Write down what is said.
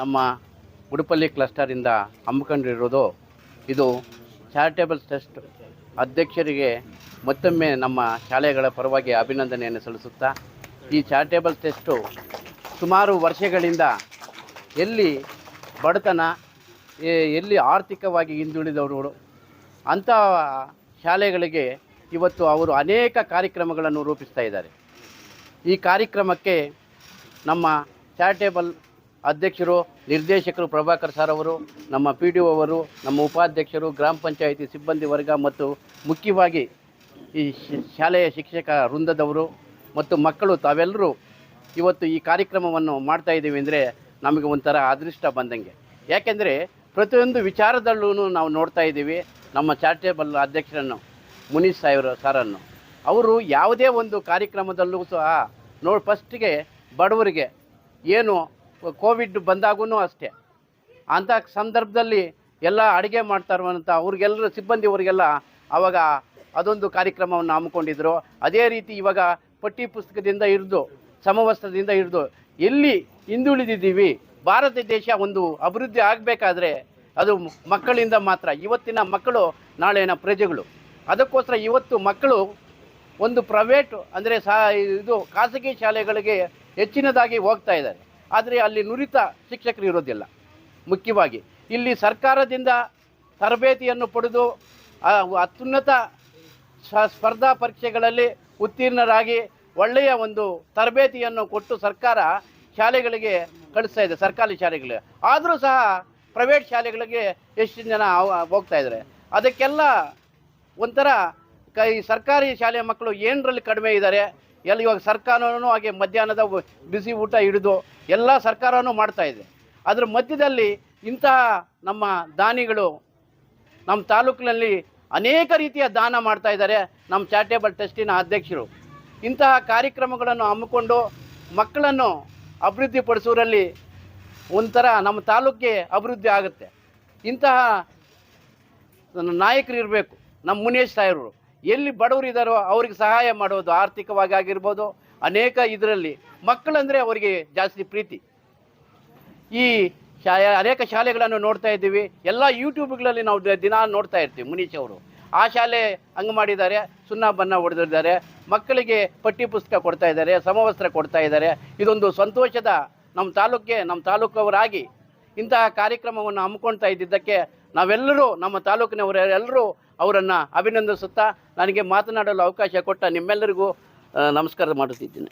ನಮ್ಮ ಉಡುಪಲ್ಲಿ ಕ್ಲಸ್ಟರಿಂದ ಹಮ್ಮಿಕೊಂಡಿರೋದು ಇದು charitable trust ಅಧ್ಯಕ್ಷರಿಗೆ ಮತ್ತೊಮ್ಮೆ ನಮ್ಮ ಶಾಲೆಗಳ ಪರವಾಗಿ ಅಭಿನಂದನೆಯನ್ನು ಸಲ್ಲಿಸುತ್ತಾ, ಈ ಚಾರಿಟೇಬಲ್ ಟ್ರಸ್ಟು ಸುಮಾರು ವರ್ಷಗಳಿಂದ ಎಲ್ಲಿ ಬಡತನ ಎಲ್ಲಿ ಆರ್ಥಿಕವಾಗಿ ಹಿಂದುಳಿದವರು, ಅಂಥ ಶಾಲೆಗಳಿಗೆ ಇವತ್ತು ಅವರು ಅನೇಕ ಕಾರ್ಯಕ್ರಮಗಳನ್ನು ರೂಪಿಸ್ತಾ ಇದ್ದಾರೆ. ಈ ಕಾರ್ಯಕ್ರಮಕ್ಕೆ ನಮ್ಮ ಚಾರಿಟೇಬಲ್ ಅಧ್ಯಕ್ಷರು, ನಿರ್ದೇಶಕರು ಪ್ರಭಾಕರ್ ಸರ್ ಅವರು, ನಮ್ಮ ಪಿ ಡಿ ಅವರು, ನಮ್ಮ ಉಪಾಧ್ಯಕ್ಷರು, ಗ್ರಾಮ ಪಂಚಾಯಿತಿ ಸಿಬ್ಬಂದಿ ವರ್ಗ ಮತ್ತು ಮುಖ್ಯವಾಗಿ ಈ ಶಾಲೆಯ ಶಿಕ್ಷಕ ವೃಂದದವರು ಮತ್ತು ಮಕ್ಕಳು ತಾವೆಲ್ಲರೂ ಇವತ್ತು ಈ ಕಾರ್ಯಕ್ರಮವನ್ನು ಮಾಡ್ತಾ ಇದ್ದೀವಿ ಅಂದರೆ ನಮಗೆ ಒಂಥರ ಅದೃಷ್ಟ ಬಂದಂಗೆ. ಯಾಕೆಂದರೆ ಪ್ರತಿಯೊಂದು ವಿಚಾರದಲ್ಲೂ ನಾವು ನೋಡ್ತಾ ಇದ್ದೀವಿ, ನಮ್ಮ ಚಾರಿಟೇಬಲ್ ಅಧ್ಯಕ್ಷರನ್ನು ಮುನೀಶ್ ಸಾಹೇಬ್ರ ಸಾರನ್ನು. ಅವರು ಯಾವುದೇ ಒಂದು ಕಾರ್ಯಕ್ರಮದಲ್ಲೂ ಸಹ ನೋಡಿ ಫಸ್ಟಿಗೆ ಬಡವರಿಗೆ ಏನು ಕೋವಿಡ್ ಬಂದಾಗೂ ಅಷ್ಟೇ. ಅಂಥ ಸಂದರ್ಭದಲ್ಲಿ ಎಲ್ಲ ಅಡುಗೆ ಮಾಡ್ತಾ ಇರುವಂಥ ಅವ್ರಿಗೆಲ್ಲರೂ ಸಿಬ್ಬಂದಿಯವರಿಗೆಲ್ಲ ಆವಾಗ ಅದೊಂದು ಕಾರ್ಯಕ್ರಮವನ್ನು ಹಮ್ಮಿಕೊಂಡಿದ್ರು. ಅದೇ ರೀತಿ ಇವಾಗ ಪಠ್ಯ ಪುಸ್ತಕದಿಂದ ಹಿಡಿದು, ಸಮವಸ್ತ್ರದಿಂದ ಹಿಡಿದು ಎಲ್ಲಿ ಹಿಂದುಳಿದಿದ್ದೀವಿ? ಭಾರತ ದೇಶ ಒಂದು ಅಭಿವೃದ್ಧಿ ಆಗಬೇಕಾದ್ರೆ ಅದು ಮಕ್ಕಳಿಂದ ಮಾತ್ರ. ಇವತ್ತಿನ ಮಕ್ಕಳು ನಾಳೆನ ಪ್ರಜೆಗಳು. ಅದಕ್ಕೋಸ್ಕರ ಇವತ್ತು ಮಕ್ಕಳು ಒಂದು ಪ್ರೈವೇಟ್ ಅಂದರೆ ಸಾ ಇದು ಖಾಸಗಿ ಶಾಲೆಗಳಿಗೆ ಹೆಚ್ಚಿನದಾಗಿ ಹೋಗ್ತಾ ಇದ್ದಾರೆ. ಆದರೆ ಅಲ್ಲಿ ನುರಿತ ಶಿಕ್ಷಕರು ಇರೋದಿಲ್ಲ. ಮುಖ್ಯವಾಗಿ ಇಲ್ಲಿ ಸರ್ಕಾರದಿಂದ ತರಬೇತಿಯನ್ನು ಪಡೆದು ಅತ್ಯುನ್ನತ ಸ್ಪರ್ಧಾ ಪರೀಕ್ಷೆಗಳಲ್ಲಿ ಉತ್ತೀರ್ಣರಾಗಿ ಒಳ್ಳೆಯ ಒಂದು ತರಬೇತಿಯನ್ನು ಕೊಟ್ಟು ಸರ್ಕಾರ ಶಾಲೆಗಳಿಗೆ ಕಳಿಸ್ತಾ ಇದೆ, ಸರ್ಕಾರಿ ಶಾಲೆಗಳಿಗೆ. ಆದರೂ ಸಹ ಪ್ರೈವೇಟ್ ಶಾಲೆಗಳಿಗೆ ಎಷ್ಟು ಜನ ಹೋಗ್ತಾ ಇದ್ದಾರೆ ಅದಕ್ಕೆಲ್ಲ ಒಂಥರ ಕೈ ಸರ್ಕಾರಿ ಶಾಲೆಯ ಮಕ್ಕಳು ಏನರಲ್ಲಿ ಕಡಿಮೆ ಇದ್ದಾರೆ ಎಲ್ಲ ಇವಾಗ ಸರ್ಕಾರನೂ ಹಾಗೆ ಮಧ್ಯಾಹ್ನದ ಬಿಸಿ ಊಟ ಹಿಡಿದು ಎಲ್ಲ ಸರ್ಕಾರನೂ ಮಾಡ್ತಾ ಇದೆ. ಅದರ ಮಧ್ಯದಲ್ಲಿ ಇಂತಹ ನಮ್ಮ ದಾನಿಗಳು ನಮ್ಮ ತಾಲೂಕಿನಲ್ಲಿ ಅನೇಕ ರೀತಿಯ ದಾನ ಮಾಡ್ತಾ ಇದ್ದಾರೆ ನಮ್ಮ ಚಾರಿಟೇಬಲ್ ಟ್ರಸ್ಟಿನ ಅಧ್ಯಕ್ಷರು. ಇಂತಹ ಕಾರ್ಯಕ್ರಮಗಳನ್ನು ಹಮ್ಮಿಕೊಂಡು ಮಕ್ಕಳನ್ನು ಅಭಿವೃದ್ಧಿಪಡಿಸೋರಲ್ಲಿ ಒಂಥರ ನಮ್ಮ ತಾಲೂಕಿಗೆ ಅಭಿವೃದ್ಧಿ ಆಗುತ್ತೆ. ಇಂತಹ ನಾಯಕರು ಇರಬೇಕು ನಮ್ಮ ಮುನೇಶ್ ಸಾಹೇಬರು. ಎಲ್ಲಿ ಬಡವರು ಇದ್ದಾರೋ ಅವ್ರಿಗೆ ಸಹಾಯ ಮಾಡೋದು ಆರ್ಥಿಕವಾಗಿ ಆಗಿರ್ಬೋದು, ಅನೇಕ ಇದರಲ್ಲಿ ಮಕ್ಕಳಂದರೆ ಅವರಿಗೆ ಜಾಸ್ತಿ ಪ್ರೀತಿ. ಈ ಶಾ ಅನೇಕ ಶಾಲೆಗಳನ್ನು ನೋಡ್ತಾ ಇದ್ದೀವಿ. ಎಲ್ಲ ಯೂಟ್ಯೂಬ್ಗಳಲ್ಲಿ ನಾವು ದಿನ ನೋಡ್ತಾ ಇರ್ತೀವಿ ಮುನೀಶ್ ಅವರು. ಆ ಶಾಲೆ ಹಂಗೆ ಮಾಡಿದ್ದಾರೆ, ಸುಣ್ಣ ಬಣ್ಣ ಹೊಡೆದಿದ್ದಾರೆ, ಮಕ್ಕಳಿಗೆ ಪಠ್ಯ ಪುಸ್ತಕ ಕೊಡ್ತಾ ಇದ್ದಾರೆ, ಸಮವಸ್ತ್ರ ಕೊಡ್ತಾ ಇದ್ದಾರೆ. ಇದೊಂದು ಸಂತೋಷದ ನಮ್ಮ ತಾಲೂಕಿಗೆ, ನಮ್ಮ ತಾಲೂಕವರಾಗಿ ಇಂತಹ ಕಾರ್ಯಕ್ರಮವನ್ನು ಹಮ್ಮಿಕೊಳ್ತಾ ಇದ್ದಿದ್ದಕ್ಕೆ ನಾವೆಲ್ಲರೂ ನಮ್ಮ ತಾಲೂಕಿನವರೆಲ್ಲರೂ ಅವರನ್ನು ಅಭಿನಂದಿಸುತ್ತಾ ನನಗೆ ಮಾತನಾಡಲು ಅವಕಾಶ ಕೊಟ್ಟ ನಿಮ್ಮೆಲ್ಲರಿಗೂ ನಮಸ್ಕಾರ ಮಾಡುತ್ತಿದ್ದೇನೆ.